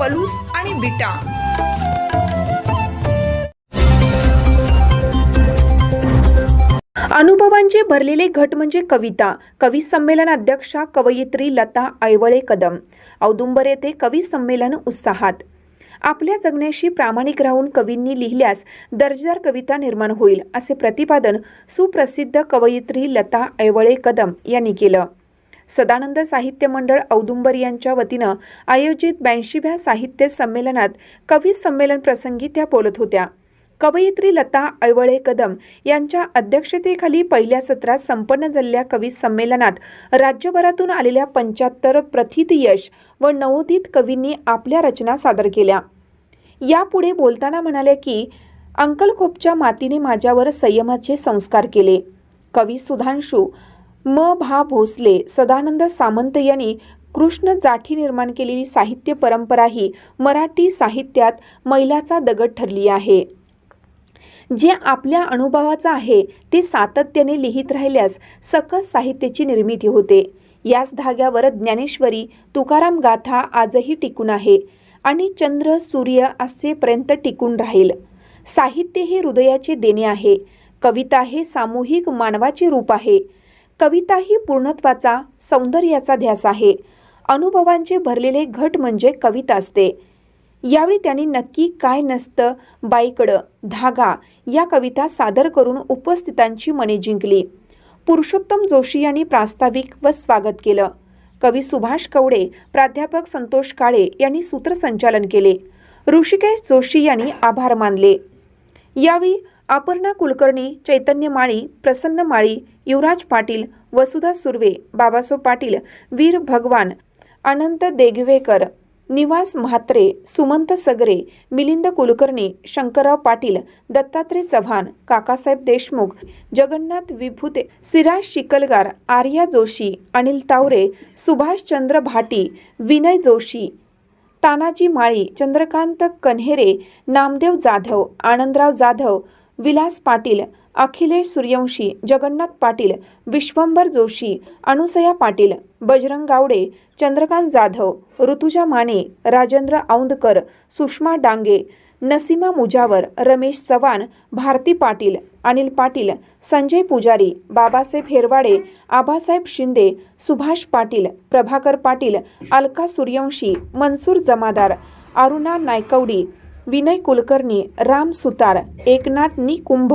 पलूस आणि बिटा. अनुभवांचे भरलेले घट म्हणजे कविता. कवी संमेलन अध्यक्षा कवयित्री लता ऐवळे कदम. औदुंबर येथे कवी संमेलन उत्साहात. आपल्या जगण्याशी प्रामाणिक राहून कवींनी लिहिल्यास दर्जेदार कविता निर्माण होईल असे प्रतिपादन सुप्रसिद्ध कवयित्री लता ऐवळे कदम यांनी केलं. सदानंद साहित्य मंडळ औदुंबर यांच्या वतीनं आयोजित ब्याऐंशीव्या साहित्य संमेलनात कवी संमेलन प्रसंगी त्या बोलत होत्या. कवयित्री लता ऐवळे कदम यांच्या अध्यक्षतेखाली पहिल्या सत्रात संपन्न झालेल्या कवी संमेलनात राज्यभरातून आलेल्या पंच्याहत्तर प्रथित यश व नवोदित कवींनी आपल्या रचना सादर केल्या. यापुढे बोलताना म्हणाले की अंकलखोपच्या मातीने माझ्यावर संयमाचे संस्कार केले. कवी सुधांशू म. भा. भोसले सदानंद सामंत यांनी कृष्ण जाठी निर्माण केलेली साहित्य परंपरा ही मराठी साहित्यात मैलाचा दगड ठरली आहे. जे आपल्या अनुभवाचं आहे ते सातत्याने लिहित राहिल्यास सकस साहित्याची निर्मिती होते. याच धाग्यावर ज्ञानेश्वरी तुकाराम गाथा आजही टिकून आहे आणि चंद्र सूर्य असेपर्यंत टिकून राहील. साहित्य हे हृदयाचे देणे आहे. कविता हे सामूहिक मानवाचे रूप आहे. कविता ही पूर्णत्वाचा सौंदर्याचा ध्यास आहे. अनुभवांचे भरलेले घट म्हणजे कविता असते. यावेळी त्यांनी नक्की काय नसतं बाईकडं धागा या कविता सादर करून उपस्थितांची मने जिंकली. पुरुषोत्तम जोशी यांनी प्रास्ताविक व स्वागत केलं. कवी सुभाष कवडे प्राध्यापक संतोष काळे यांनी सूत्रसंचालन केले. ऋषिकेश जोशी यांनी आभार मानले. यावेळी अपर्णा कुलकर्णी चैतन्य माळी प्रसन्न माळी युवराज पाटील वसुधा सुर्वे बाबासाहेब पाटील वीर भगवान अनंत देगवेकर निवास म्हात्रे सुमंत सगरे मिलिंद कुलकर्णी शंकरराव पाटील दत्तात्रय चव्हाण काकासाहेब देशमुख जगन्नाथ विभूते सिराज शिकलगार आर्या जोशी अनिल तावरे सुभाषचंद्र भाटी विनय जोशी तानाजी माळी चंद्रकांत कन्हेरे नामदेव जाधव आनंदराव जाधव विलास पाटील अखिलेश सूर्यवंशी जगन्नाथ पाटील विश्वंभर जोशी अनुसया पाटील बजरंग गावडे चंद्रकांत जाधव ऋतुजा माने राजेंद्र औंदकर सुषमा डांगे नसीमा मुजावर रमेश चव्हाण भारती पाटील अनिल पाटील संजय पुजारी बाबासाहेब हेरवाडे आबासाहेब शिंदे सुभाष पाटील प्रभाकर पाटील अलका सूर्यवंशी मनसूर जमादार अरुणा नायकवडी विनय कुलकर्णी राम सुतार एकनाथ निकुंभ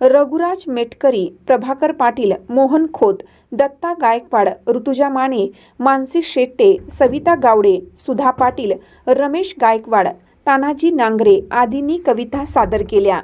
रघुराज मेटकरी प्रभाकर पाटील मोहन खोत दत्ता गायकवाड ऋतुजा माने मानसी शेट्टे सविता गावडे सुधा पाटील रमेश गायकवाड तानाजी नांगरे आदींनी कविता सादर केल्या.